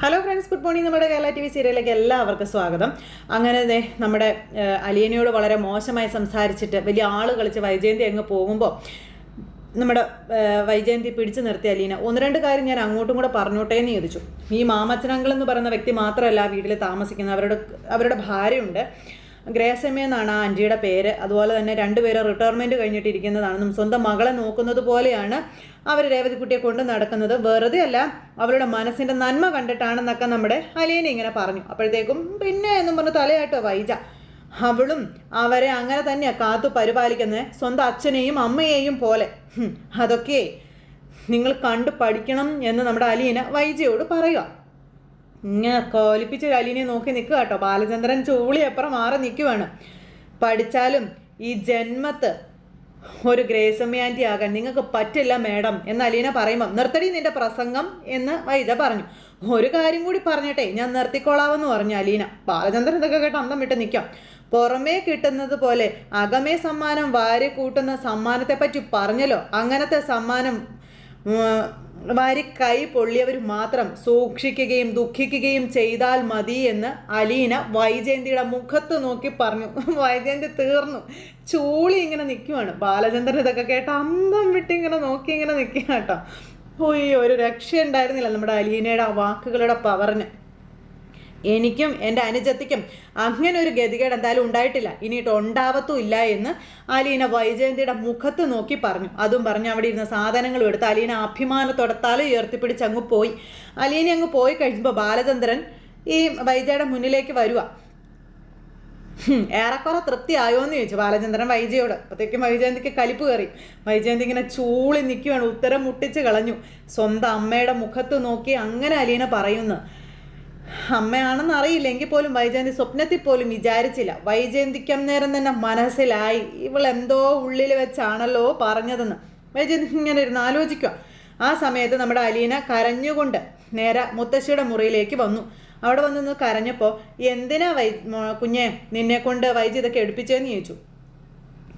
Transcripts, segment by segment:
Hello friends good morning നമ്മുടെ Kerala T V സീരിയലിലേക്ക് എല്ലാവർക്കും സ്വാഗതം. അങ്ങനെ നമ്മുടെ അലിയനയോട് വളരെ മോശമായി സംസാരിച്ചിട്ട് വലിയ ആൾ കളിച്ച് വൈജയന്തി അങ്ങ് പോകുമ്പോൾ നമ്മുടെ വൈജയന്തി പിടിച്ചു നിർത്തി അലീന. ഒന്ന് രണ്ട് കാര്യം ഞാൻ അങ്ങോട്ടും കൂടെ പറഞ്ഞോട്ടെ എന്ന് ചോദിച്ചു. ഈ മാമച്ചനങ്ങൾ എന്ന് പറയുന്ന വ്യക്തി മാത്രമല്ല വീട്ടിൽ താമസിക്കുന്നത്. അവരുടെ അവരുടെ ഭാര്യയുണ്ട്. ഗ്രേസമ്മ എന്നാണ് ആ ആന്റിയുടെ പേര്. അതുപോലെ തന്നെ രണ്ടുപേരും റിട്ടയർമെന്റ് കഴിഞ്ഞിട്ടിരിക്കുന്നതാണെന്നും സ്വന്തം മകളെ നോക്കുന്നത് പോലെയാണ് അവർ രേവതിക്കുട്ടിയെ കൊണ്ട് നടക്കുന്നത്. വെറുതെ അല്ല അവരുടെ മനസ്സിന്റെ നന്മ കണ്ടിട്ടാണെന്നൊക്കെ നമ്മുടെ അലിയനെ ഇങ്ങനെ പറഞ്ഞു. അപ്പോഴത്തേക്കും പിന്നെ എന്നും പറഞ്ഞ് തലയായിട്ടോ വൈജ. അവളും അവരെ അങ്ങനെ തന്നെയാണ് കാത്തു പരിപാലിക്കുന്നത് സ്വന്തം അച്ഛനെയും അമ്മയെയും പോലെ. അതൊക്കെ നിങ്ങൾ കണ്ടു പഠിക്കണം എന്ന് നമ്മുടെ അലീന വൈജയോട് പറയുക ഇങ്ങനെ കോലിപ്പിച്ച് കലിനെ നോക്കി നിൽക്കുക കേട്ടോ. ബാലചന്ദ്രൻ ചൂളി അപ്പുറം മാറി നിൽക്കുവാണ്. പഠിച്ചാലും ഈ ജന്മത്ത് ഒരു ഗ്രേസമ്മയാന്റി ആകാൻ നിങ്ങൾക്ക് പറ്റില്ല മേഡം എന്ന് അലീന പറയുമ്പം നിർത്തടി നിന്റെ പ്രസംഗം എന്ന് വൈജ പറഞ്ഞു. ഒരു കാര്യം കൂടി പറഞ്ഞട്ടെ ഞാൻ നിർത്തിക്കോളാവെന്ന് പറഞ്ഞു അലീന. ബാലചന്ദ്രൻ ഇതൊക്കെ കേട്ട് അന്തം വിട്ട് നിൽക്കാം. പുറമേ കിട്ടുന്നത് പോലെ അകമേ സമ്മാനം വാരി കൂട്ടുന്ന സമ്മാനത്തെ പറ്റി പറഞ്ഞല്ലോ. അങ്ങനത്തെ സമ്മാനം കൈ പൊള്ളിയവർ മാത്രം സൂക്ഷിക്കുകയും ദുഃഖിക്കുകയും ചെയ്താൽ മതി എന്ന് അലീന വൈജയന്തിയുടെ മുഖത്ത് നോക്കി പറഞ്ഞു. വൈജയന്തി തീർന്നു. ചൂളി ഇങ്ങനെ നിൽക്കുവാണ് ബാലചന്ദ്രൻ ഇതൊക്കെ കേട്ട അന്തം വിട്ട് ഇങ്ങനെ നോക്കി ഇങ്ങനെ നിൽക്കുക കേട്ടോ. ഒരു രക്ഷ ഉണ്ടായിരുന്നില്ല നമ്മുടെ അലീനയുടെ ആ വാക്കുകളുടെ പവറിന്. എനിക്കും എന്റെ അനുജത്തിക്കും അങ്ങനെ ഒരു ഗതികേട് എന്തായാലും ഉണ്ടായിട്ടില്ല. ഇനിയിട്ട് ഉണ്ടാവത്തും ഇല്ല എന്ന് അലീന വൈജയന്തിയുടെ മുഖത്ത് നോക്കി പറഞ്ഞു. അതും പറഞ്ഞ് അവിടെ ഇരുന്ന സാധനങ്ങളും എടുത്ത് അലീന അഭിമാനത്തോടെ തല ഉയർത്തിപ്പിടിച്ച് അങ്ങ് പോയി. അലീന അങ്ങ് പോയി കഴിയുമ്പോൾ ബാലചന്ദ്രൻ ഈ വൈജയുടെ മുന്നിലേക്ക് വരുക ഏറെക്കുറെ തൃപ്തി ആയോ എന്ന് ചോദിച്ചു ബാലചന്ദ്രൻ വൈജയോട്. അപ്പോഴത്തേക്കും വൈജയന്തിക്ക് കലിപ്പ് കയറി. വൈജയന്തി ഇങ്ങനെ ചൂളി നിൽക്കുകയാണ് ഉത്തരം മുട്ടിച്ച് കളഞ്ഞു. സ്വന്തം അമ്മയുടെ മുഖത്ത് നോക്കി അങ്ങനെ അലീന പറയുന്നു. അമ്മയാണെന്ന് അറിയില്ല എങ്കിൽ പോലും വൈജയന്തി സ്വപ്നത്തിൽ പോലും വിചാരിച്ചില്ല. വൈജയന്തിക്ക് അന്നേരം തന്നെ മനസ്സിലായി. ഇവൾ എന്തോ ഉള്ളിൽ വെച്ചാണല്ലോ പറഞ്ഞതെന്ന്. വൈജയന്തി ഇങ്ങനെ ഇരുന്ന് ആലോചിക്കുക ആ സമയത്ത് നമ്മുടെ അലീന കരഞ്ഞുകൊണ്ട് നേരെ മുത്തശ്ശിയുടെ മുറിയിലേക്ക് വന്നു. അവിടെ വന്നു നിന്ന് കരഞ്ഞപ്പോൾ എന്തിനാ വൈ കുഞ്ഞെ നിന്നെ കൊണ്ട് വൈജി ഇതൊക്കെ എടുപ്പിച്ചതെന്ന് ചോദിച്ചു.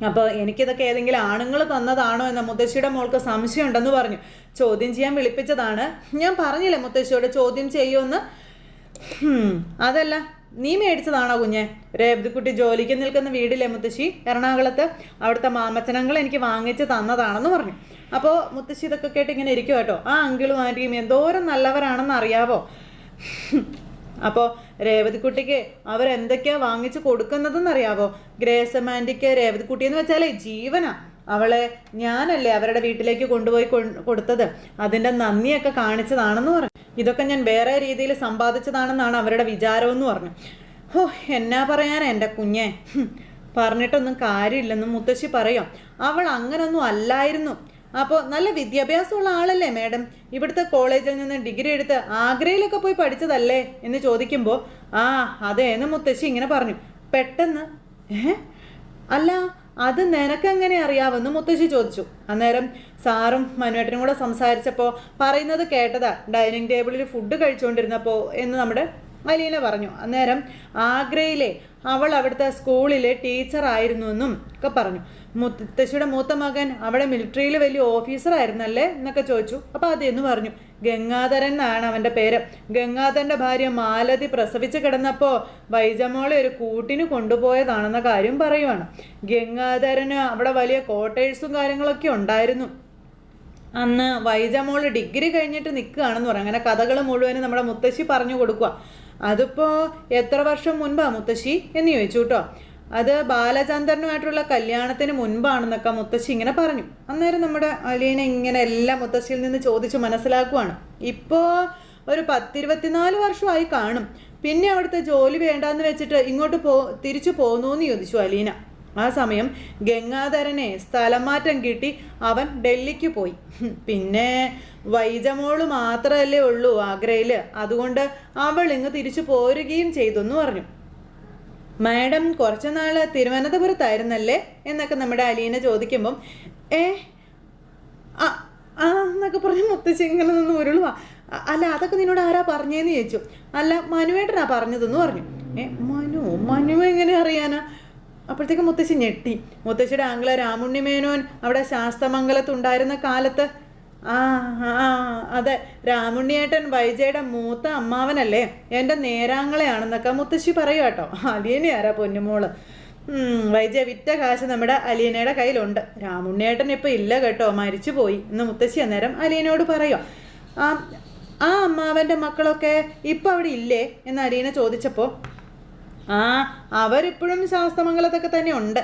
അപ്പോൾ എനിക്കിതൊക്കെ ഏതെങ്കിലും ആണുങ്ങൾ തന്നതാണോ? എന്ന മുത്തശ്ശിയുടെ മോൾക്ക് സംശയം ഉണ്ടെന്ന് പറഞ്ഞു. ചോദ്യം ചെയ്യാൻ വിളിപ്പിച്ചതാണ്. ഞാൻ പറഞ്ഞില്ലേ മുത്തശ്ശിയോട് ചോദ്യം ചെയ്യുമെന്ന് അതല്ല. നീ മേടിച്ചതാണോ കുഞ്ഞെ? രേവതിക്കുട്ടി ജോലിക്ക് നിൽക്കുന്ന വീടിലെ മുത്തശ്ശി? എറണാകുളത്ത്. അവിടുത്തെ മാമച്ചനങ്ങൾ എനിക്ക് വാങ്ങിച്ച് തന്നതാണെന്ന് പറഞ്ഞു. അപ്പോൾ മുത്തശ്ശി ഇതൊക്കെ കേട്ട് ഇങ്ങനെ ഇരിക്കും കേട്ടോ. ആ അങ്കിളും ആന്റിയും എന്തോരം നല്ലവരാണെന്ന് അറിയാവോ? അപ്പോൾ രേവതിക്കുട്ടിക്ക് അവരെന്തൊക്കെയാ വാങ്ങിച്ച് കൊടുക്കുന്നതെന്ന് അറിയാവോ ഗ്രേസം ആന്റിക്ക് രേവതിക്കുട്ടി എന്ന് വെച്ചാലേ ജീവനാ. അവളെ ഞാനല്ലേ അവരുടെ വീട്ടിലേക്ക് കൊണ്ടുപോയി കൊടുത്തത്. അതിന്റെ നന്ദിയൊക്കെ കാണിച്ചതാണെന്ന് പറഞ്ഞു. ഇതൊക്കെ ഞാൻ വേറെ രീതിയിൽ സമ്പാദിച്ചതാണെന്നാണ് അവരുടെ വിചാരമെന്ന് പറഞ്ഞു ഓ എന്നാ പറയാനാ എന്റെ കുഞ്ഞെ? പറഞ്ഞിട്ടൊന്നും കാര്യമില്ലെന്നും മുത്തശ്ശി പറയാം. അവൾ അങ്ങനൊന്നും അല്ലായിരുന്നു. അപ്പോൾ നല്ല വിദ്യാഭ്യാസമുള്ള ആളല്ലേ മാഡം? ഇവിടുത്തെ കോളേജിൽ നിന്ന് ഡിഗ്രി എടുത്ത് ആഗ്രയിലൊക്കെ പോയി പഠിച്ചതല്ലേ എന്ന് ചോദിക്കുമ്പോൾ ആ അതേന്ന് മുത്തശ്ശി ഇങ്ങനെ പറഞ്ഞു. പെട്ടെന്ന് ഏ? അല്ല അത് നിനക്കെങ്ങനെ അറിയാമെന്ന് മുത്തശ്ശി ചോദിച്ചു. അന്നേരം സാറും മനുവേട്ടനും കൂടെ സംസാരിച്ചപ്പോൾ പറയുന്നത് കേട്ടതാ ഡൈനിങ് ടേബിളിൽ ഫുഡ് കഴിച്ചുകൊണ്ടിരുന്നപ്പോൾ എന്ന് നമ്മുടെ അലീന പറഞ്ഞു. അന്നേരം ആഗ്രയിലെ അവൾ അവിടുത്തെ സ്കൂളിലെ ടീച്ചറായിരുന്നു എന്നും ഒക്കെ പറഞ്ഞു. മുത്തശ്ശിയുടെ മൂത്ത മകൻ അവിടെ മിലിറ്ററിയിൽ വലിയ ഓഫീസറായിരുന്നല്ലേ എന്നൊക്കെ ചോദിച്ചു. അപ്പോൾ അതെന്ന് പറഞ്ഞു ഗംഗാധരൻ എന്നാണ് അവന്റെ പേര്. ഗംഗാധരന്റെ ഭാര്യ മാലതി പ്രസവിച്ച് കിടന്നപ്പോൾ വൈജമോളെ ഒരു കൂട്ടിന് കൊണ്ടുപോയതാണെന്ന കാര്യം പറയുവാണ്. ഗംഗാധരന് അവിടെ വലിയ ക്വാർട്ടേഴ്സും കാര്യങ്ങളൊക്കെ ഉണ്ടായിരുന്നു. അന്ന് വൈജമോൾ ഡിഗ്രി കഴിഞ്ഞിട്ട് നിൽക്കുകയാണെന്ന് പറയും. അങ്ങനെ കഥകൾ മുഴുവനും നമ്മുടെ മുത്തശ്ശി പറഞ്ഞു കൊടുക്കുക അതിപ്പോൾ എത്ര വർഷം മുൻപാണ് മുത്തശ്ശി എന്ന് ചോദിച്ചു കേട്ടോ അത് ബാലചന്ദ്രനുമായിട്ടുള്ള കല്യാണത്തിന് മുൻപാണെന്നൊക്കെ മുത്തശ്ശി ഇങ്ങനെ പറഞ്ഞു. അന്നേരം നമ്മുടെ അലീന ഇങ്ങനെ എല്ലാം മുത്തശ്ശിയിൽ നിന്ന് ചോദിച്ച് മനസ്സിലാക്കുവാണ്. ഇപ്പോൾ ഒരു പത്തിരുപത്തിനാല് വർഷമായി കാണും. പിന്നെ അവിടുത്തെ ജോലി വേണ്ടാന്ന് വെച്ചിട്ട് ഇങ്ങോട്ട് പോ തിരിച്ചു പോന്നു എന്ന് ചോദിച്ചു അലീന. ആ സമയം ഗംഗാധരനെ സ്ഥലമാറ്റം കിട്ടി അവൻ ഡൽഹിക്ക് പോയി. പിന്നെ വൈജമോൾ മാത്രമല്ലേ ഉള്ളൂ ആഗ്രയിൽ അതുകൊണ്ട് അവൾ ഇങ്ങ് തിരിച്ചു പോരുകയും ചെയ്തു എന്ന് പറഞ്ഞു. മാഡം കുറച്ച് തിരുവനന്തപുരത്തായിരുന്നല്ലേ? എന്നൊക്കെ നമ്മുടെ അലീന ചോദിക്കുമ്പം ഏ ആ എന്നൊക്കെ പറഞ്ഞ് മുത്തശ്ശി ഇങ്ങനെ നിന്ന് ഉരുളുവാ. അല്ല അതൊക്കെ നിന്നോട് ആരാ പറഞ്ഞേന്ന് ചോദിച്ചു? അല്ല മനുവേട്ടനാ പറഞ്ഞതെന്ന് പറഞ്ഞു. ഏ മനു? മനു എങ്ങനെ അറിയാനാ? അപ്പോഴത്തേക്ക് മുത്തശ്ശി ഞെട്ടി. മുത്തശ്ശിയുടെ ആംഗ്ല രാമുണ്ണിമേനോൻ അവിടെ ശാസ്തമംഗലത്തുണ്ടായിരുന്ന കാലത്ത്. ആ ആ അതെ രാമുണ്ണിയേട്ടൻ വൈജയുടെ മൂത്ത അമ്മാവനല്ലേ? എന്റെ നേരാങ്ങളെയാണെന്നൊക്കെ മുത്തശ്ശി പറയൂ കേട്ടോ. അലിയനെ ആരാ പൊന്നുമോൾ? വൈജയ വിറ്റ കാശ് നമ്മുടെ അലിയനയുടെ കയ്യിലുണ്ട്. രാമുണ്ണിയേട്ടൻ ഇപ്പോൾ ഇല്ല കേട്ടോ മരിച്ചു പോയി എന്ന് മുത്തശ്ശി അന്നേരം അലിയനോട് പറയുക ആ ആ അമ്മാവന്റെ മക്കളൊക്കെ ഇപ്പം അവിടെ ഇല്ലേ? എന്ന് അലീന ചോദിച്ചപ്പോൾ ആ അവരിപ്പോഴും ശാസ്തമംഗലത്തൊക്കെ തന്നെ ഉണ്ട്.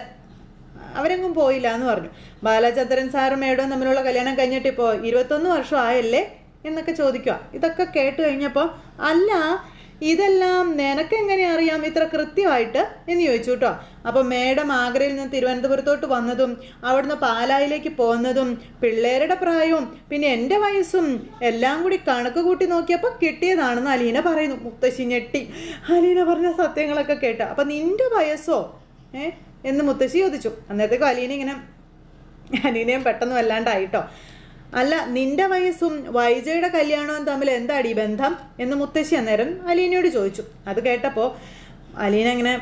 അവരെങ്ങും പോയില്ല എന്ന് പറഞ്ഞു. ബാലചന്ദ്രൻ സാറും മേഡവും തമ്മിലുള്ള കല്യാണം കഴിഞ്ഞിട്ട് ഇപ്പോൾ ഇരുപത്തൊന്ന് വർഷം ആയല്ലേ എന്നൊക്കെ ചോദിക്കുക ഇതൊക്കെ കേട്ട് കഴിഞ്ഞപ്പോൾ അല്ല ഇതെല്ലാം നിനക്ക് എങ്ങനെ അറിയാം? ഇത്ര കൃത്യമായിട്ട്? എന്ന് ചോദിച്ചു കേട്ടോ. അപ്പോൾ മേഡം ആഗ്രയിൽ നിന്ന് തിരുവനന്തപുരത്തോട്ട് വന്നതും അവിടുന്ന് പാലായിലേക്ക് പോകുന്നതും പിള്ളേരുടെ പ്രായവും പിന്നെ എന്റെ വയസ്സും എല്ലാം കൂടി കണക്ക് കൂട്ടി നോക്കിയപ്പോൾ കിട്ടിയതാണെന്ന് അലീന പറയുന്നു. മുത്തശ്ശി ഞെട്ടി. അലീന പറഞ്ഞ സത്യങ്ങളൊക്കെ കേട്ട. അപ്പം നിന്റെ വയസ്സോ? ഏ? എന്ന് മുത്തശ്ശി ചോദിച്ചു. അന്നേരത്തേക്കും അലീന ഇങ്ങനെ അലീനയും പെട്ടെന്ന് വല്ലാണ്ടായിട്ടോ. അല്ല നിന്റെ വയസ്സും വൈജയുടെ കല്യാണവും തമ്മിൽ എന്താടി ബന്ധം? എന്ന് മുത്തശ്ശി അന്നേരം അലീനയോട് ചോദിച്ചു. അത് കേട്ടപ്പോൾ അലീന ഇങ്ങനെ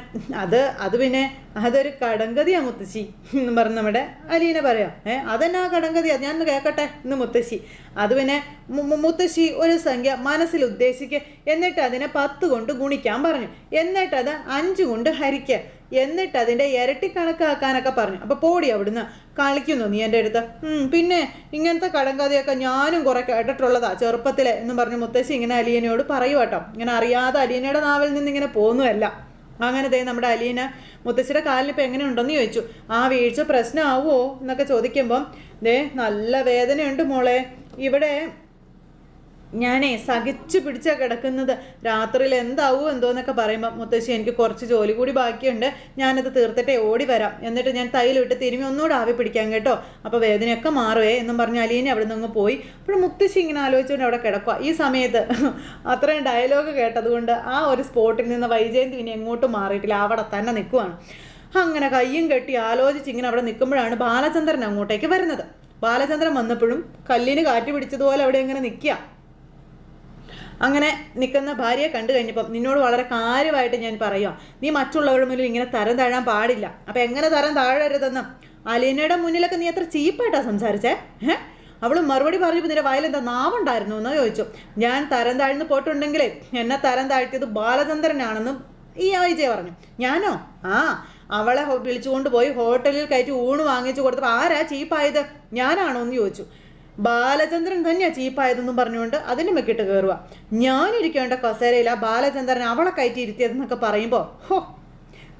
അത് അത് പിന്നെ അതൊരു കടങ്കതിയാ മുത്തശ്ശി എന്ന് പറഞ്ഞ് നമ്മുടെ അലീന പറയാം. ഏ അതെന്നാ കടങ്കതിയാ ഞാൻ കേൾക്കട്ടെ എന്ന് മുത്തശ്ശി. അത് പിന്നെ മുത്തശ്ശി ഒരു സംഖ്യ മനസ്സിൽ ഉദ്ദേശിക്കുക എന്നിട്ട് അതിനെ പത്ത് കൊണ്ട് ഗുണിക്കാൻ പറഞ്ഞു. എന്നിട്ട് അത് അഞ്ച് കൊണ്ട് ഹരിക്കുക എന്നിട്ട് അതിന്റെ ഇരട്ടി കണക്കാക്കാനൊക്കെ പറഞ്ഞു. അപ്പോൾ പോടി അവിടുന്ന് കളിക്കുന്നു നീ എന്റെ അടുത്ത്. "ഉം, പിന്നെ ഇങ്ങനത്തെ കടങ്കഥയൊക്കെ ഞാനും കുറേ കേട്ടിട്ടുള്ളതാ ചെറുപ്പത്തിലെ എന്ന് പറഞ്ഞ് മുത്തശ്ശി ഇങ്ങനെ അലീനയോട് പറയൂ കേട്ടോ. ഇങ്ങനെ അറിയാതെ അലീനയുടെ നാവിൽ നിന്ന് ഇങ്ങനെ പോകുന്നതല്ല അങ്ങനെ ദേ നമ്മുടെ അലീന മുത്തശ്ശിയുടെ കാലിൽ ഇപ്പം എങ്ങനെ ഉണ്ടെന്ന് ചോദിച്ചു. ആ വീഴ്ച പ്രശ്നമാവുമോ എന്നൊക്കെ ചോദിക്കുമ്പം ദേ നല്ല വേദനയുണ്ട് മോളെ. ഇവിടെ ഞാനേ സഹിച്ചു പിടിച്ചാ കിടക്കുന്നത്. രാത്രിയിൽ എന്താവും എന്തോന്നൊക്കെ പറയുമ്പോൾ മുത്തശ്ശി എനിക്ക് കുറച്ച് ജോലി കൂടി ബാക്കിയുണ്ട്. ഞാനത് തീർത്തിട്ടേ ഓടി വരാം. എന്നിട്ട് ഞാൻ തൈലിട്ട് തിരുമ്മി ഒന്നുകൂടെ ആവി പിടിക്കാൻ കേട്ടോ. അപ്പോൾ വേദനയൊക്കെ മാറുവേ എന്നും പറഞ്ഞ് അലീനെ അവിടെ നിന്ന് പോയി. അപ്പോൾ മുത്തശ്ശി ഇങ്ങനെ ആലോചിച്ചുകൊണ്ട് അവിടെ കിടക്കുക ഈ സമയത്ത് അത്രയും ഡയലോഗ് കേട്ടതുകൊണ്ട് ആ ഒരു സ്പോട്ടിൽ നിന്ന് വൈജയന്തി ഇനി എങ്ങോട്ടും മാറിയിട്ടില്ല. അവിടെ തന്നെ നിൽക്കുവാണ് അങ്ങനെ കയ്യും കെട്ടി ആലോചിച്ച് ഇങ്ങനെ അവിടെ നിൽക്കുമ്പോഴാണ് ബാലചന്ദ്രൻ അങ്ങോട്ടേക്ക് വരുന്നത്. ബാലചന്ദ്രൻ വന്നപ്പോഴും കല്ലിന് കാറ്റ് പിടിച്ചതുപോലെ അവിടെ ഇങ്ങനെ നിൽക്കുക അങ്ങനെ നിൽക്കുന്ന ഭാര്യയെ കണ്ടു കഴിഞ്ഞപ്പം നിന്നോട് വളരെ കാര്യമായിട്ട് ഞാൻ പറയാം നീ മറ്റുള്ളവരുടെ മുന്നിൽ ഇങ്ങനെ തരം താഴാൻ പാടില്ല. അപ്പം എങ്ങനെ തരം താഴരുതെന്ന് അലീനയുടെ മുന്നിലൊക്കെ നീ എത്ര ചീപ്പായിട്ടാണ് സംസാരിച്ചേ? അവൾ മറുപടി പറഞ്ഞപ്പോൾ നിന്റെ വയലെന്താ നാവുണ്ടായിരുന്നു എന്ന് ചോദിച്ചു. ഞാൻ തരം താഴ്ന്നു പോയിട്ടുണ്ടെങ്കിലേ എന്നെ തരം താഴ്ത്തിയത് ബാലചന്ദ്രനാണെന്നും ഈ വിജയ പറഞ്ഞു. ഞാനോ? ആ അവളെ വിളിച്ചുകൊണ്ട് പോയി ഹോട്ടലിൽ കയറ്റി ഊണ് വാങ്ങിച്ചു കൊടുത്തപ്പോൾ ആരാ ചീപ്പായത്? ഞാനാണോ എന്ന് ചോദിച്ചു. ബാലചന്ദ്രൻ തന്നെയാ ചീപ്പായതെന്നും പറഞ്ഞുകൊണ്ട് അതിന് മെക്കിട്ട് കയറുക ഞാനിരിക്കേണ്ട കസേരയില ബാലചന്ദ്രൻ അവളെ കയറ്റി ഇരുത്തിയതെന്നൊക്കെ പറയുമ്പോൾ ഹോ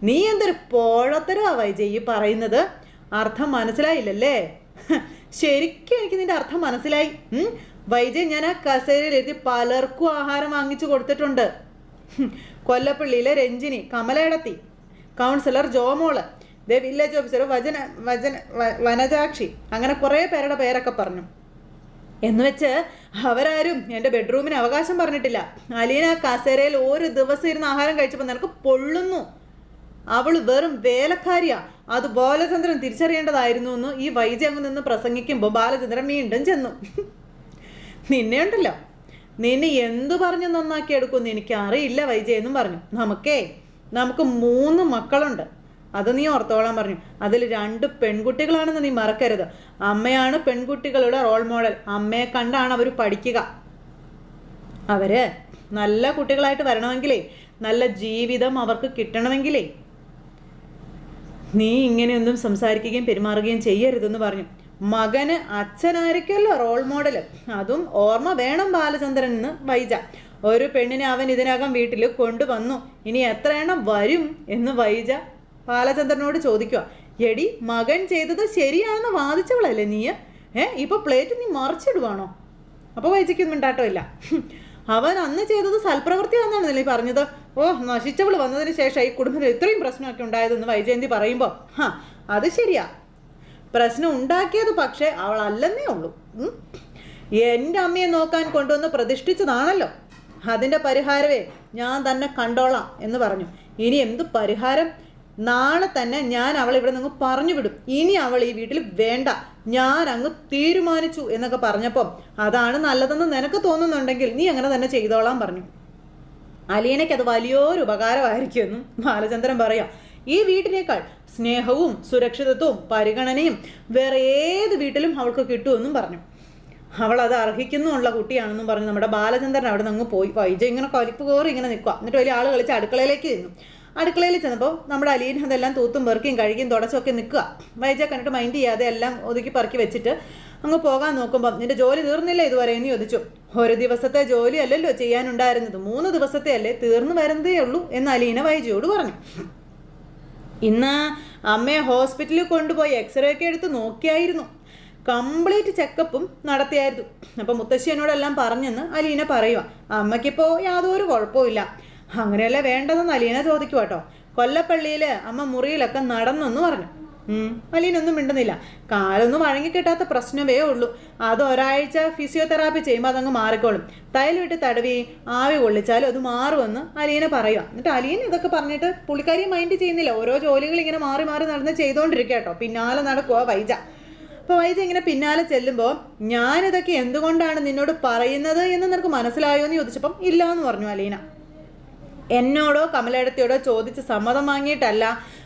നീ എന്തൊരു പോഴത്തരവാ വൈജയ് പറയുന്നത്? അർത്ഥം മനസ്സിലായില്ലല്ലേ? ശരിക്കും എനിക്ക് നിന്റെ അർത്ഥം മനസ്സിലായി? വൈജയ് ഞാൻ ആ കസേരയിൽ പലർക്കും ആഹാരം വാങ്ങിച്ചു കൊടുത്തിട്ടുണ്ട്. കൊല്ലപ്പള്ളിയിലെ രഞ്ജിനി കമലേടത്തി കൗൺസിലർ ജോമോൾ ദേ വില്ലേജ് ഓഫീസർ വചന വചന വനജാക്ഷി അങ്ങനെ കുറേ പേരുടെ പേരൊക്കെ പറഞ്ഞു. എന്ന് വെച്ച് അവരാരും എന്റെ ബെഡ്റൂമിന് അവകാശം പറഞ്ഞിട്ടില്ല. അലീന കസേരയിൽ ഒരു ദിവസം ഇരുന്ന് ആഹാരം കഴിച്ചപ്പോൾ നിനക്ക് പൊള്ളുന്നു. അവൾ വെറും വേലക്കാരിയാ. അത് ബാലചന്ദ്രൻ തിരിച്ചറിയേണ്ടതായിരുന്നു എന്ന് ഈ വൈദ്യ അങ്ങ് നിന്ന് പ്രസംഗിക്കുമ്പോൾ ബാലചന്ദ്രൻ വീണ്ടും ചെന്നു. നിന്നെ ഉണ്ടല്ലോ. നിന്നെ എന്തു പറഞ്ഞു നന്നാക്കി എടുക്കുമെന്ന് എനിക്ക് അറിയില്ല വൈജയ എന്നും പറഞ്ഞു. നമുക്കേ നമുക്ക് മൂന്ന് മക്കളുണ്ട്. അത് നീ ഓർത്തോളാൻ പറഞ്ഞു. അതിൽ രണ്ട് പെൺകുട്ടികളാണെന്ന് നീ മറക്കരുത്. അമ്മയാണ് പെൺകുട്ടികളുടെ റോൾ മോഡൽ അമ്മയെ കണ്ടാണ് അവർ പഠിക്കുക. അവർ നല്ല കുട്ടികളായിട്ട് വരണമെങ്കിലേ നല്ല ജീവിതം അവർക്ക് കിട്ടണമെങ്കിലേ നീ ഇങ്ങനെയൊന്നും സംസാരിക്കുകയും പെരുമാറുകയും ചെയ്യരുതെന്ന് പറഞ്ഞു. മകന് അച്ഛനായിരിക്കുമല്ലോ റോൾ മോഡൽ അതും ഓർമ്മ വേണം ബാലചന്ദ്രൻ എന്ന് വൈജ. ഒരു പെണ്ണിനെ അവൻ ഇതിനകം വീട്ടിൽ കൊണ്ടുവന്നു. ഇനി എത്ര എണ്ണം വരും എന്ന് വൈജ ബാലചന്ദ്രനോട് ചോദിക്കുക എടി മകൻ ചെയ്തത് ശരിയാണെന്ന് വാദിച്ചവളല്ലേ നീ ഏ ഇപ്പൊ പ്ലേറ്റ് നീ മറിച്ചിടുവാണോ? അപ്പോൾ വൈജയ്ക്കൊന്നും മിണ്ടാട്ടോ ഇല്ല. അവൻ അന്ന് ചെയ്തത് സൽപ്രവൃത്തിയാണെന്നാണ് നീ പറഞ്ഞത്. ഓ നശിച്ചവൾ വന്നതിന് ശേഷം ഈ കുടുംബത്തിൽ ഇത്രയും പ്രശ്നമൊക്കെ ഉണ്ടായതെന്ന് വൈജയന്തി പറയുമ്പോൾ ഹാ അത് ശരിയാ. പ്രശ്നം ഉണ്ടാക്കിയത് പക്ഷേ അവൾ അല്ലെന്നേ ഉള്ളൂ. എന്റെ അമ്മയെ നോക്കാൻ കൊണ്ടുവന്ന് പ്രതിഷ്ഠിച്ചതാണല്ലോ. അതിന്റെ പരിഹാരമേ ഞാൻ തന്നെ കണ്ടോളാം എന്ന് പറഞ്ഞു. ഇനി എന്ത് പരിഹാരം? നാളെ തന്നെ ഞാൻ അവളെ ഇവിടെ നിന്ന് പറഞ്ഞു വിടും. ഇനി അവൾ ഈ വീട്ടിൽ വേണ്ട. ഞാൻ അങ്ങ് തീരുമാനിച്ചു എന്നൊക്കെ പറഞ്ഞപ്പം അതാണ് നല്ലതെന്ന് നിനക്ക് തോന്നുന്നുണ്ടെങ്കിൽ നീ അങ്ങനെ തന്നെ ചെയ്തോളാം പറഞ്ഞു. അലീനയ്ക്ക് അത് വലിയൊരു ഉപകാരമായിരിക്കുമെന്നും ബാലചന്ദ്രൻ പറയാം. ഈ വീട്ടിനേക്കാൾ സ്നേഹവും സുരക്ഷിതത്വവും പരിഗണനയും വേറെ ഏത് വീട്ടിലും അവൾക്ക് കിട്ടുമെന്നും പറഞ്ഞു. അവൾ അത് അർഹിക്കുന്നുള്ള കുട്ടിയാണെന്നും പറഞ്ഞു നമ്മുടെ ബാലചന്ദ്രൻ അവിടെ നിന്ന് പോയി. വൈജ ഇങ്ങനെ കൊലിപ്പ് കയറി ഇങ്ങനെ നിൽക്കുക എന്നിട്ട് വലിയ ആൾ കളിച്ച് അടുക്കളയിലേക്ക് ചെന്നു. അടുക്കളയിൽ ചെന്നപ്പോൾ നമ്മുടെ അലീൻ അതെല്ലാം തൂത്തും പെറുക്കിയും കഴുകിയും തുടച്ചൊക്കെ നിൽക്കുക. വൈജ കണ്ടിട്ട് മൈൻഡ് ചെയ്യാതെ എല്ലാം ഒതുക്കി പറക്കി വെച്ചിട്ട് അങ്ങ് പോകാൻ നോക്കുമ്പോൾ നിന്റെ ജോലി തീർന്നില്ല ഇതുവരെ? എന്ന് ചോദിച്ചു. ഒരു ദിവസത്തെ ജോലി അല്ലല്ലോ ചെയ്യാനുണ്ടായിരുന്നത്. മൂന്ന് ദിവസത്തെ അല്ലേ തീർന്നു വരുന്നതേ ഉള്ളൂ എന്ന് അലീന വൈജയോട് പറഞ്ഞു. ഇന്ന് അമ്മയെ ഹോസ്പിറ്റലിൽ കൊണ്ടുപോയി എക്സ്റേ ഒക്കെ എടുത്ത് നോക്കിയായിരുന്നു. കംപ്ലീറ്റ് ചെക്കപ്പും നടത്തിയായിരുന്നു. അപ്പം മുത്തശ്ശി എന്നോടെല്ലാം പറഞ്ഞെന്ന് അലീന പറയുക അമ്മയ്ക്കിപ്പോൾ യാതൊരു കുഴപ്പമില്ല അങ്ങനെയല്ലേ വേണ്ടതെന്ന് അലീന ചോദിക്കുക കേട്ടോ കൊല്ലപ്പള്ളിയിൽ അമ്മ മുറിയിലൊക്കെ നടന്നെന്ന് പറഞ്ഞു. അലീനൊന്നും മിണ്ടുന്നില്ല. കാലൊന്നും വഴങ്ങിക്കിട്ടാത്ത പ്രശ്നമേ ഉള്ളൂ. അത് ഒരാഴ്ച ഫിസിയോതെറാപ്പി ചെയ്യുമ്പോൾ അതങ്ങ് മാറിക്കോളും. തൈലിട്ട് തടവി ആവി കൊള്ളിച്ചാലും അത് മാറുമെന്ന് അലീന പറയുക എന്നിട്ട് അലീന ഇതൊക്കെ പറഞ്ഞിട്ട് പുള്ളിക്കാരി മൈൻഡ് ചെയ്യുന്നില്ല. ഓരോ ജോലികൾ ഇങ്ങനെ മാറി മാറി നടന്ന് ചെയ്തുകൊണ്ടിരിക്കുക കേട്ടോ പിന്നാലെ നടക്കുക വൈജ. അപ്പോൾ വൈജ ഇങ്ങനെ പിന്നാലെ ചെല്ലുമ്പോൾ ഞാനിതൊക്കെ എന്തുകൊണ്ടാണ് നിന്നോട് പറയുന്നത് എന്ന് നിനക്ക് മനസ്സിലായോ എന്ന് ചോദിച്ചപ്പം ഇല്ല എന്ന് പറഞ്ഞു അലീന. എന്നോടോ കമലേടത്തിയോടോ ചോദിച്ച് സമ്മതം വാങ്ങിയിട്ടല്ല.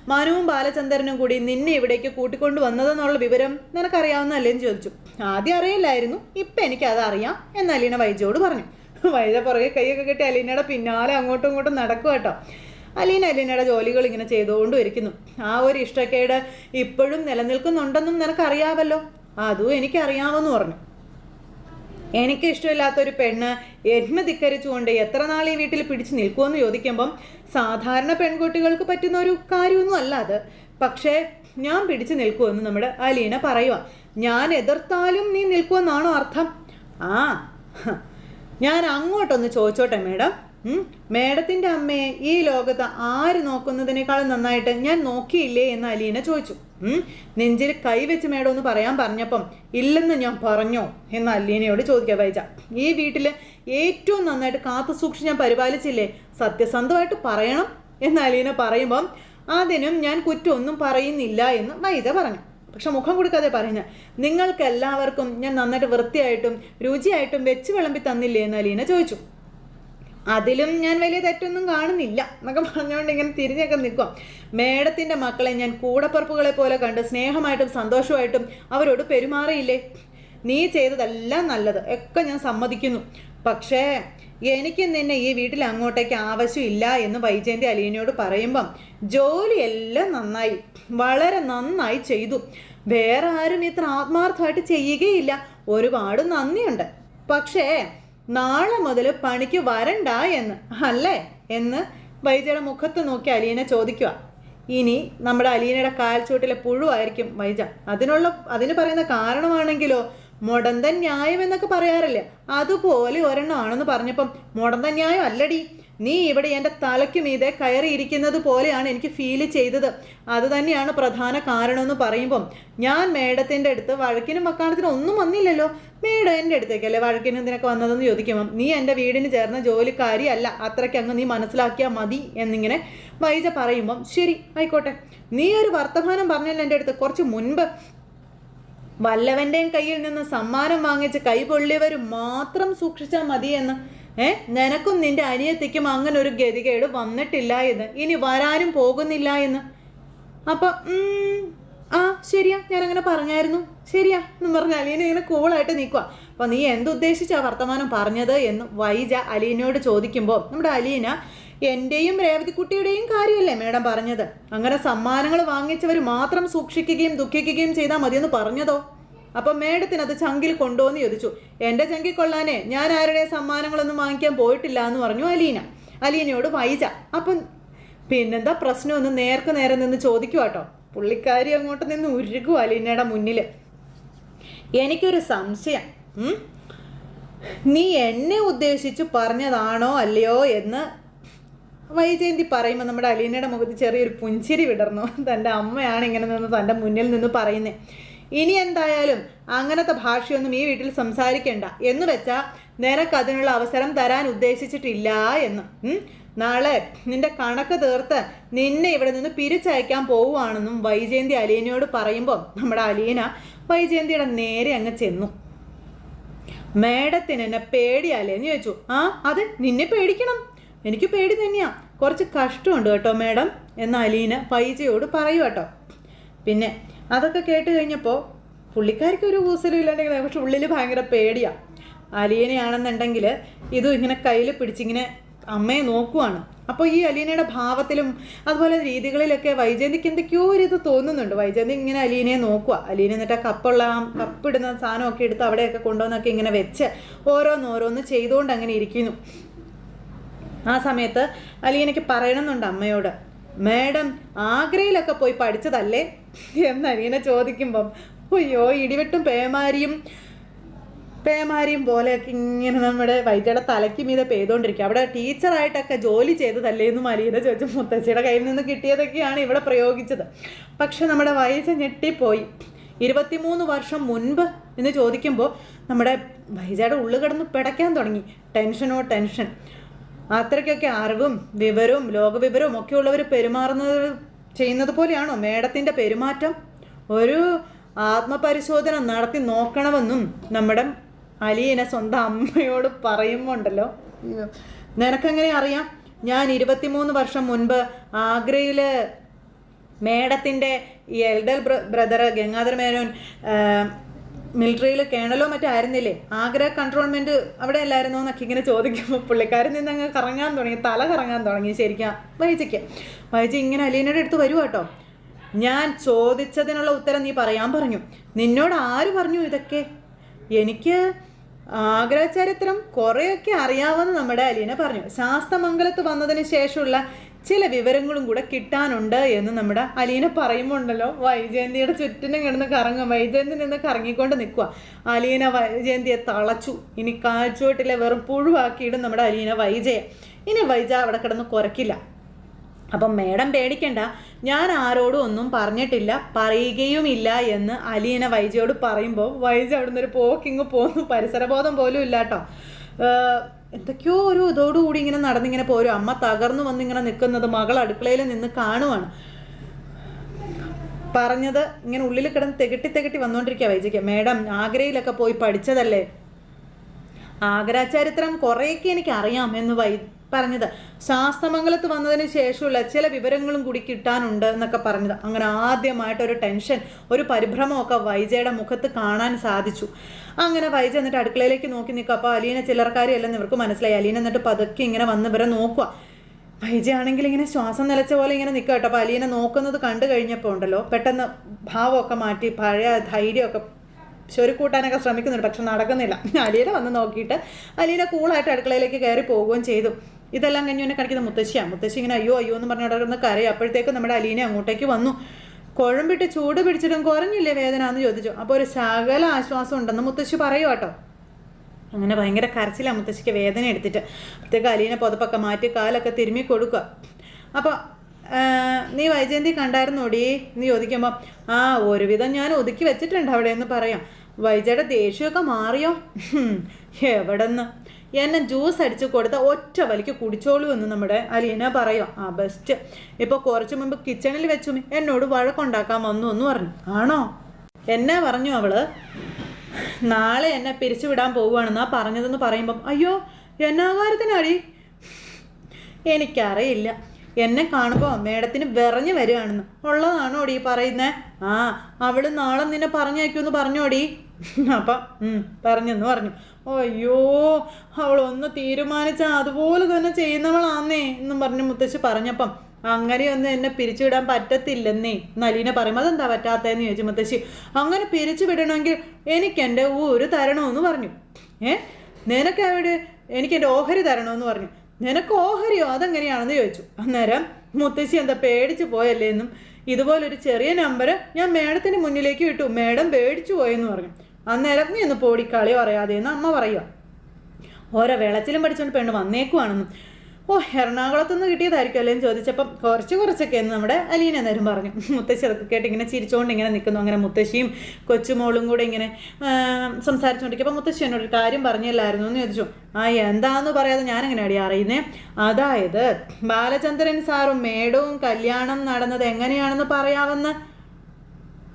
മനുവും ബാലചന്ദ്രനും കൂടി നിന്നെ ഇവിടേക്ക് കൂട്ടിക്കൊണ്ടു വന്നതെന്നുള്ള വിവരം നിനക്കറിയാവുന്നല്ലേ എന്ന് ചോദിച്ചു. ആദ്യം അറിയില്ലായിരുന്നു ഇപ്പം എനിക്കത് അറിയാം എന്ന് അലീന വൈജയോട് പറഞ്ഞു. വൈജ പുറകെ കൈയൊക്കെ കെട്ടി അലീനയുടെ പിന്നാലെ അങ്ങോട്ടും ഇങ്ങോട്ടും നടക്കും കേട്ടോ അലീന അലീനയുടെ ജോലികൾ ഇങ്ങനെ ചെയ്തുകൊണ്ടും ഇരിക്കുന്നു ആ ഒരു ഇഷ്ടക്കേട് ഇപ്പോഴും നിലനിൽക്കുന്നുണ്ടെന്നും നിനക്കറിയാവല്ലോ. അതും എനിക്കറിയാമെന്ന് പറഞ്ഞു. എനിക്ക് ഇഷ്ടമില്ലാത്ത ഒരു പെണ്ണ് എന്നെ ധിക്കരിച്ചുകൊണ്ട് എത്ര നാൾ ഈ വീട്ടിൽ പിടിച്ചു നിൽക്കുമെന്ന് ചോദിക്കുമ്പം സാധാരണ പെൺകുട്ടികൾക്ക് പറ്റുന്ന ഒരു കാര്യമൊന്നും അല്ല അത്. പക്ഷേ ഞാൻ പിടിച്ചു നിൽക്കുമെന്ന് നമ്മുടെ അലീന പറയുക ഞാൻ എതിർത്താലും നീ നിൽക്കുമെന്നാണോ അർത്ഥം? ആ ഞാൻ അങ്ങോട്ടൊന്ന് ചോദിച്ചോട്ടെ മേഡം? മേഡത്തിന്റെ അമ്മയെ ഈ ലോകത്ത് ആര് നോക്കുന്നതിനേക്കാൾ നന്നായിട്ട് ഞാൻ നോക്കിയില്ലേ എന്ന് അലീന ചോദിച്ചു. നെഞ്ചിൽ കൈവെച്ച് മേഡം എന്ന് പറയാൻ പറഞ്ഞപ്പം ഇല്ലെന്ന് ഞാൻ പറഞ്ഞോ എന്ന് അലീനയോട് ചോദിക്കാൻ വൈജ. ഈ വീട്ടിൽ ഏറ്റവും നന്നായിട്ട് കാത്തു സൂക്ഷിച്ച് ഞാൻ പരിപാലിച്ചില്ലേ? സത്യസന്ധമായിട്ട് പറയണം എന്ന് അലീന പറയുമ്പം അതിനും ഞാൻ കുറ്റമൊന്നും പറയുന്നില്ല എന്ന് വൈജ പറഞ്ഞു. പക്ഷെ മുഖം കൊടുക്കാതെ പറയുന്നത് നിങ്ങൾക്ക് എല്ലാവർക്കും ഞാൻ നന്നായിട്ട് വൃത്തിയായിട്ടും രുചിയായിട്ടും വെച്ച് വിളമ്പി തന്നില്ലേ? എന്ന് അലീന ചോദിച്ചു. അതിലും ഞാൻ വലിയ തെറ്റൊന്നും കാണുന്നില്ല എന്നൊക്കെ പറഞ്ഞുകൊണ്ട് ഇങ്ങനെ തിരിഞ്ഞൊക്കെ നിൽക്കുക. മേഡത്തിന്റെ മക്കളെ ഞാൻ കൂടപ്പറപ്പുകളെ പോലെ കണ്ട് സ്നേഹമായിട്ടും സന്തോഷമായിട്ടും അവരോട് പെരുമാറിയില്ലേ? നീ ചെയ്തതെല്ലാം നല്ലത്. ഒക്കെ ഞാൻ സമ്മതിക്കുന്നു. പക്ഷേ എനിക്ക് നിന്നെ ഈ വീട്ടിൽ അങ്ങോട്ടേക്ക് ആവശ്യമില്ല എന്ന് വൈജയന്തി അലീനയോട് പറയുമ്പം ജോലിയെല്ലാം നന്നായി വളരെ നന്നായി ചെയ്തു. വേറെ ആരും ഇത്ര ആത്മാർത്ഥമായിട്ട് ചെയ്യുകയില്ല. ഒരുപാട് നന്ദിയുണ്ട്. പക്ഷേ നാളെ മുതൽ പണിക്ക് വരണ്ട എന്ന്. അല്ലേ? എന്ന് വൈജയുടെ മുഖത്ത് നോക്കി അലീന ചോദിക്കുക. ഇനി നമ്മുടെ അലീനയുടെ കാൽച്ചൂട്ടിലെ പുഴുവായിരിക്കും വൈജ. അതിനുള്ള അതിന് പറയുന്ന കാരണമാണെങ്കിലോ? മുടന്തൻ ന്യായം എന്നൊക്കെ പറയാറില്ലേ? അതുപോലെ ഒരെണ്ണമാണെന്ന് പറഞ്ഞപ്പം മുടന്തൻ ന്യായം അല്ലടി. നീ ഇവിടെ എന്റെ തലയ്ക്ക് മീതെ കയറിയിരിക്കുന്നത് പോലെയാണ് എനിക്ക് ഫീൽ ചെയ്തത്. അത് തന്നെയാണ് പ്രധാന കാരണമെന്ന് പറയുമ്പം ഞാൻ മേഡത്തിന്റെ അടുത്ത് വഴക്കിനും മക്കാണത്തിനും ഒന്നും വന്നില്ലല്ലോ. മേഡം എന്റെ അടുത്തേക്കല്ലേ വഴക്കിനും ഇതിനൊക്കെ വന്നതെന്ന് ചോദിക്കുമ്പം നീ എന്റെ വീടിന് ചേർന്ന ജോലിക്കാരി അല്ല അത്രയ്ക്ക് അങ്ങ് നീ മനസ്സിലാക്കിയാൽ മതി എന്നിങ്ങനെ വൈജ പറയുമ്പം ശരി ആയിക്കോട്ടെ. നീ ഒരു വർത്തമാനം പറഞ്ഞല്ലോ എന്റെ അടുത്ത്. കുറച്ച് മുൻപ് വല്ലവന്റെയും കയ്യിൽ നിന്ന് സമ്മാനം വാങ്ങിച്ച് കൈപൊള്ളിയവർ മാത്രം സൂക്ഷിച്ചാൽ മതിയെന്ന്. ഏ? നിനക്കും നിന്റെ അനിയത്തിക്കും അങ്ങനെ ഒരു ഗതികേട് വന്നിട്ടില്ല എന്ന്. ഇനി വരാനും പോകുന്നില്ല എന്ന്. അപ്പൊ ആ ശരിയാ ഞാൻ അങ്ങനെ പറഞ്ഞായിരുന്നു. ശരിയാ എന്ന് പറഞ്ഞ അലീന ഇങ്ങനെ കൂളായിട്ട് നിൽക്കുക അപ്പോൾ നീ എന്തുദ്ദേശിച്ചാ വർത്തമാനം പറഞ്ഞത് എന്ന് വൈജ അലീനയോട് ചോദിക്കുമ്പോൾ നമ്മുടെ അലീന എന്റെയും രേവതിക്കുട്ടിയുടെയും കാര്യമല്ലേ മേഡം പറഞ്ഞത്? അങ്ങനെ സമ്മാനങ്ങൾ വാങ്ങിച്ചവർ മാത്രം സൂക്ഷിക്കുകയും ദുഃഖിക്കുകയും ചെയ്താൽ മതിയെന്ന് പറഞ്ഞതോ? അപ്പം മേഡത്തിന് അത് ചങ്കിൽ കൊണ്ടുവന്ന് ചോദിച്ചു എന്റെ ചങ്കിൽ കൊള്ളാനെ ഞാൻ ആരുടെ സമ്മാനങ്ങളൊന്നും വാങ്ങിക്കാൻ പോയിട്ടില്ല എന്ന് പറഞ്ഞു അലീന. അലീനയോട് വൈജ. അപ്പം പിന്നെന്താ പ്രശ്നമൊന്ന് നേർക്ക് നേരെ നിന്ന് ചോദിക്കുക കേട്ടോ പുള്ളിക്കാരി അങ്ങോട്ട് നിന്ന് ഉരുകും അലീനയുടെ മുന്നിൽ എനിക്കൊരു സംശയം. നീ എന്നെ ഉദ്ദേശിച്ചു പറഞ്ഞതാണോ അല്ലയോ എന്ന് വൈജയന്തി പറയുമ്പോൾ നമ്മുടെ അലീനയുടെ മുഖത്ത് ചെറിയൊരു പുഞ്ചിരി വിടർന്നു. തന്റെ അമ്മയാണ് ഇങ്ങനെ നിന്ന് തന്റെ മുന്നിൽ നിന്ന് പറയുന്നത് ഇനി എന്തായാലും അങ്ങനത്തെ ഭാഷയൊന്നും ഈ വീട്ടിൽ സംസാരിക്കണ്ട. എന്ന് വെച്ചാൽ നിനക്ക് അതിനുള്ള അവസരം തരാൻ ഉദ്ദേശിച്ചിട്ടില്ല എന്ന്. നാളെ നിന്റെ കണക്ക് തീർത്ത് നിന്നെ ഇവിടെ നിന്ന് പിരിച്ചയക്കാൻ പോവുകയാണെന്നും വൈജയന്തി അലീനയോട് പറയുമ്പോൾ നമ്മുടെ അലീന വൈജയന്തിയുടെ നേരെ അങ്ങ് ചെന്നു. മേഡത്തിന് എന്നെ പേടിയാലേ എന്ന് ചോദിച്ചു. ആ അതെ നിന്നെ പേടിക്കണം. എനിക്ക് പേടി തന്നെയാ. കുറച്ച് കഷ്ടമുണ്ട് കേട്ടോ മേഡം എന്ന് അലീന വൈജയോട് പറയൂ കേട്ടോ. പിന്നെ അതൊക്കെ കേട്ട് കഴിഞ്ഞപ്പോൾ പുള്ളിക്കാർക്ക് ഒരു കൂസലും ഇല്ലാണ്ടെങ്കിൽ പക്ഷെ ഉള്ളിൽ ഭയങ്കര പേടിയാണ് അലീനയാണെന്നുണ്ടെങ്കിൽ ഇതും ഇങ്ങനെ കയ്യിൽ പിടിച്ചിങ്ങനെ അമ്മയെ നോക്കുവാണ്. അപ്പോൾ ഈ അലീനയുടെ ഭാവത്തിലും അതുപോലെ രീതികളിലൊക്കെ വൈജയന്തിക്ക് എന്തൊക്കെയോ ഒരു ഇത് തോന്നുന്നുണ്ട്. വൈജയന്തി ഇങ്ങനെ അലീനയെ നോക്കുക അലീന എന്നിട്ട് ആ കപ്പുള്ള ആ കപ്പിടുന്ന സാധനമൊക്കെ എടുത്ത് അവിടെയൊക്കെ കൊണ്ടുവന്നൊക്കെ ഇങ്ങനെ വെച്ച് ഓരോന്നോരോന്ന് ചെയ്തുകൊണ്ട് അങ്ങനെ ഇരിക്കുന്നു. ആ സമയത്ത് അലീനയ്ക്ക് പറയണമെന്നുണ്ട് അമ്മയോട്. മേഡം ആഗ്രയിലൊക്കെ പോയി പഠിച്ചതല്ലേ? എന്ന് അലീന ചോദിക്കുമ്പം അയ്യോ ഇടിവെട്ടും പേമാരിയും പേമാരിയും പോലെയൊക്കെ ഇങ്ങനെ നമ്മുടെ വൈദ്യയുടെ തലയ്ക്ക് മീതെ പെയ്തുകൊണ്ടിരിക്കുക അവിടെ ടീച്ചറായിട്ടൊക്കെ ജോലി ചെയ്തതല്ലേ? എന്നും അലീന ചോദിച്ചു. മുത്തശ്ശിയുടെ കയ്യിൽ നിന്ന് കിട്ടിയതൊക്കെയാണ് ഇവിടെ പ്രയോഗിച്ചത്. പക്ഷെ നമ്മുടെ വയസ്സ് ഞെട്ടിപ്പോയി. ഇരുപത്തിമൂന്ന് വർഷം മുൻപ് എന്ന് ചോദിക്കുമ്പോൾ നമ്മുടെ വൈജയുടെ ഉള്ളു കിടന്ന് പിടയ്ക്കാൻ തുടങ്ങി. ടെൻഷനോ ടെൻഷൻ. അത്രയ്ക്കൊക്കെ അറിവും വിവരവും ലോകവിവരവും ഒക്കെ ഉള്ളവർ പെരുമാറുന്നത് ചെയ്യുന്നത് പോലെയാണോ? മേഡത്തിന്റെ പെരുമാറ്റം? ഒരു ആത്മപരിശോധന നടത്തി നോക്കണമെന്നും നമ്മുടെ അലിയനെ സ്വന്തം അമ്മയോട് പറയുമ്പോണ്ടല്ലോ. നിനക്കെങ്ങനെ അറിയാം? ഞാൻ ഇരുപത്തിമൂന്ന് വർഷം മുൻപ് ആഗ്രയിൽ മേഡത്തിന്റെ എൽഡർ ബ്രദർ ഗംഗാധര മേനോൻ മിലിറ്ററിയിൽ കേണലോ മറ്റോ ആയിരുന്നില്ലേ? ആഗ്ര കൺട്രോൾമെന്റ് അവിടെ അല്ലായിരുന്നോ എന്നൊക്കെ ഇങ്ങനെ ചോദിക്കുമ്പോൾ പുള്ളിക്കാരൻ നിന്ന് അങ്ങ് കറങ്ങാൻ തുടങ്ങി തല കറങ്ങാൻ തുടങ്ങി. ശരിക്കും വൈജയ്ക്ക് വൈജ ഇങ്ങനെ അലീനയുടെ അടുത്ത് വരുവാ കേട്ടോ. ഞാൻ ചോദിച്ചതിനുള്ള ഉത്തരം നീ പറയാൻ പറഞ്ഞു. നിന്നോട് ആര് പറഞ്ഞു ഇതൊക്കെ? എനിക്ക് ആഗ്രഹചരിത്രം കുറേയൊക്കെ അറിയാമെന്ന് നമ്മുടെ അലീന പറഞ്ഞു. ശാസ്തമംഗലത്ത് വന്നതിന് ശേഷമുള്ള ചില വിവരങ്ങളും കൂടെ കിട്ടാനുണ്ട് എന്ന് നമ്മുടെ അലീന പറയുമ്പോണ്ടല്ലോ. വൈജയന്തിയുടെ ചുറ്റിനും കിടന്ന് കറങ്ങും. വൈജയന്തി നിന്ന് കറങ്ങിക്കൊണ്ട് നിൽക്കുക അലീന വൈജയന്തിയെ തളച്ചു. ഇനി കാഴ്ചവട്ടിലെ വെറും പുഴുവാക്കിയിടും നമ്മുടെ അലീന വൈജയെ. ഇനി വൈജ അവിടെ കിടന്ന് കുറയ്ക്കില്ല അപ്പം മേഡം പേടിക്കണ്ട. ഞാൻ ആരോടും ഒന്നും പറഞ്ഞിട്ടില്ല പറയുകയുമില്ല എന്ന് അലീന വൈജയോട് പറയുമ്പോൾ വൈജ അവിടെ നിന്നൊരു പോക്കിങ് പോന്നു. പരിസരബോധം പോലും ഇല്ല കേട്ടോ എന്തൊക്കെയോ ഒരു ഇതോടുകൂടി ഇങ്ങനെ നടന്നിങ്ങനെ പോരും അമ്മ തകർന്നു വന്നിങ്ങനെ നിൽക്കുന്നത് മകൾ അടുക്കളയിൽ നിന്ന് കാണുവാണ്. പറഞ്ഞത് ഇങ്ങനെ ഉള്ളിൽ കിടന്ന് തികട്ടി തികട്ടി വന്നുകൊണ്ടിരിക്കുക വൈജയ്ക്ക് മേഡം ആഗ്രയിലൊക്കെ പോയി പഠിച്ചതല്ലേ? ആഗ്രാചരിത്രം കുറേയൊക്കെ എനിക്ക് അറിയാം എന്ന് വൈ പറഞ്ഞത്. ശാസ്തമംഗലത്ത് വന്നതിന് ശേഷമുള്ള ചില വിവരങ്ങളും കൂടി കിട്ടാനുണ്ട് എന്നൊക്കെ പറഞ്ഞത്. അങ്ങനെ ആദ്യമായിട്ട് ഒരു ടെൻഷൻ ഒരു പരിഭ്രമമൊക്കെ വൈജയുടെ മുഖത്ത് കാണാൻ സാധിച്ചു. അങ്ങനെ വൈജ എന്നിട്ട് അടുക്കളയിലേക്ക് നോക്കി നിൽക്കുക. അപ്പോൾ അലീന ചിലർക്കാരെയല്ലെന്ന് ഇവർക്ക് മനസ്സിലായി. അലീന എന്നിട്ട് പതുക്കെ ഇങ്ങനെ വന്ന് ഇവരെ നോക്കുക. വൈജയാണെങ്കിൽ ഇങ്ങനെ ശ്വാസം നിലച്ച പോലെ ഇങ്ങനെ നിൽക്കുക കേട്ടോ. അപ്പോൾ അലീനെ നോക്കുന്നത് കണ്ടു കഴിഞ്ഞപ്പോൾ ഉണ്ടല്ലോ പെട്ടെന്ന് ഭാവമൊക്കെ മാറ്റി പഴയ ധൈര്യമൊക്കെ ചൊരുക്കൂട്ടാനൊക്കെ ശ്രമിക്കുന്നുണ്ട്. പക്ഷെ നടക്കുന്നില്ല. അലീന വന്ന് നോക്കിയിട്ട് അലീന കൂളായിട്ട് അടുക്കളയിലേക്ക് കയറി പോവുകയും ചെയ്തു. ഇതെല്ലാം കഴിഞ്ഞ് എന്നെ കാണിക്കുന്ന മുത്തശ്ശിയാണ് മുത്തശ്ശി ഇങ്ങനെ അയ്യോ അയ്യോ എന്ന് പറഞ്ഞ് നിന്ന് കരയും. അപ്പോഴത്തേക്കും നമ്മുടെ അലീനെ അങ്ങോട്ടേക്ക് വന്നു. കുഴമ്പിട്ട് ചൂട് പിടിച്ചിട്ടും കുറഞ്ഞില്ലേ വേദന എന്ന് ചോദിച്ചു. അപ്പോൾ ഒരു ശകല ആശ്വാസം ഉണ്ടെന്ന് മുത്തശ്ശി പറയൂ കേട്ടോ. അങ്ങനെ ഭയങ്കര കരച്ചിലാണ് മുത്തശ്ശിക്ക് വേദന എടുത്തിട്ട്. അപ്പോഴത്തേക്ക് അലീനെ പുതപ്പൊക്കെ മാറ്റി കാലൊക്കെ തിരുമ്മി കൊടുക്കുക അപ്പോൾ നീ വൈജയന്തി കണ്ടായിരുന്നോടി? എന്ന് ചോദിക്കുമ്പോൾ ആ ഒരുവിധം ഞാൻ ഒതുക്കി വെച്ചിട്ടുണ്ട് അവിടെ എന്ന് പറയാം. വൈജയുടെ ദേഷ്യമൊക്കെ മാറിയോ? എവിടെന്ന്? എന്നെ ജ്യൂസ് അടിച്ച് കൊടുത്ത ഒറ്റ വലിക്ക് കുടിച്ചോളൂ എന്ന് നമ്മുടെ അലീന പറയും ആ ബെസ്റ്റ് ഇപ്പോൾ കുറച്ച് മുമ്പ് കിച്ചണിൽ വെച്ചു എന്നോട് വഴക്കുണ്ടാക്കാൻ വന്നു എന്ന് പറഞ്ഞു. ആണോ? എന്നെ പറഞ്ഞു അവൾ നാളെ എന്നെ പിരിച്ചുവിടാൻ പോവുകയാണെന്നാ പറഞ്ഞതെന്ന് പറയുമ്പം അയ്യോ എന്നാ കാര്യത്തിനാടി എനിക്കറിയില്ല. എന്നെ കാണുമ്പോൾ മേഡത്തിന് വിറഞ്ഞു വരികയാണെന്ന് ഉള്ളതാണോടി പറയുന്നേ? ആ അവൾ നാളെ നിന്നെ പറഞ്ഞയക്കുമെന്ന് പറഞ്ഞോടി. അപ്പം പറഞ്ഞെന്ന് പറഞ്ഞു. അയ്യോ അവളൊന്ന് തീരുമാനിച്ച അതുപോലെ തന്നെ ചെയ്യുന്നവളാന്നേ എന്നും പറഞ്ഞ് മുത്തശ്ശി പറഞ്ഞപ്പം അങ്ങനെയൊന്നും എന്നെ പിരിച്ചുവിടാൻ പറ്റത്തില്ലെന്നേ. നലീന പറയുമ്പോൾ അതെന്താ പറ്റാത്തതെന്ന് ചോദിച്ചു മുത്തശ്ശി. അങ്ങനെ പിരിച്ചു വിടണമെങ്കിൽ എനിക്ക് എന്റെ ഊര് തരണമെന്ന് പറഞ്ഞു. ഏ? നിനക്ക് അവിടെ എനിക്ക് എന്റെ ഓഹരി തരണമെന്ന് പറഞ്ഞു. നിനക്ക് ഓഹരിയോ അതെങ്ങനെയാണെന്ന് ചോദിച്ചു. അന്നേരം മുത്തശ്ശി എന്താ പേടിച്ച് പോയല്ലേ എന്നും ഇതുപോലൊരു ചെറിയ നമ്പർ ഞാൻ മേഡത്തിന് മുന്നിലേക്ക് വിട്ടു മേഡം പേടിച്ചു പോയെന്ന് പറഞ്ഞു. അന്നേരം നീ ഒന്ന് പോടിക്കളി പറയാതെ എന്ന് അമ്മ പറയുക ഓരോ വെളച്ചിലും പഠിച്ചുകൊണ്ട് പെണ്ണ് വന്നേക്കുവാണെന്നും. ഓ എറണാകുളത്ത് നിന്ന് കിട്ടിയതായിരിക്കും അല്ലേ എന്ന് ചോദിച്ചപ്പം കുറച്ച് കുറച്ചൊക്കെ എന്ന് നമ്മുടെ അലീന നേരം പറഞ്ഞു. മുത്തശ്ശി അതൊക്കെ കേട്ട് ഇങ്ങനെ ചിരിച്ചുകൊണ്ട് ഇങ്ങനെ നിൽക്കുന്നു അങ്ങനെ മുത്തശ്ശിയും കൊച്ചുമോളും കൂടെ ഇങ്ങനെ സംസാരിച്ചുകൊണ്ടിരിക്കും അപ്പം മുത്തശ്ശി എന്നോട് കാര്യം പറഞ്ഞില്ലായിരുന്നു എന്ന് ചോദിച്ചു. ആ എന്താന്ന് പറയാതെ ഞാൻ അടി അറിയുന്നേ? അതായത് ബാലചന്ദ്രൻ സാറും മേഡവും കല്യാണം നടന്നത് എങ്ങനെയാണെന്ന് പറയാമെന്ന്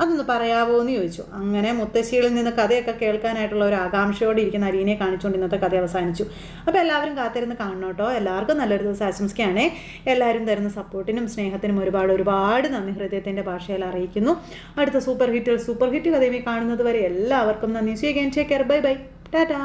അതൊന്ന് പറയാവോ എന്ന് ചോദിച്ചു. അങ്ങനെ മുത്തശ്ശികളിൽ നിന്ന് കഥയൊക്കെ കേൾക്കാനായിട്ടുള്ള ഒരു ആകാംക്ഷയോടെ ഇരിക്കുന്ന അരീനെ കാണിച്ചുകൊണ്ട് ഇന്നത്തെ കഥ അവസാനിച്ചു. അപ്പോൾ എല്ലാവരും കാത്തിരുന്ന് കാണണം കേട്ടോ. എല്ലാവർക്കും നല്ലൊരു ദിവസം ആശംസിക്കുകയാണേ. എല്ലാവരും തരുന്ന സപ്പോർട്ടിനും സ്നേഹത്തിനും ഒരുപാട് ഒരുപാട് നന്ദി. ഹൃദയത്തിന്റെ ഭാഷയിൽ അറിയിക്കുന്നു. അടുത്ത സൂപ്പർ ഹിറ്റിൽ സൂപ്പർ ഹിറ്റ് കഥയുമായി കാണുന്നത് വരെ എല്ലാവർക്കും നന്ദി. സ്വീകരിക്കാൻ കെയർ ബൈ ബൈ ടാറ്റാ.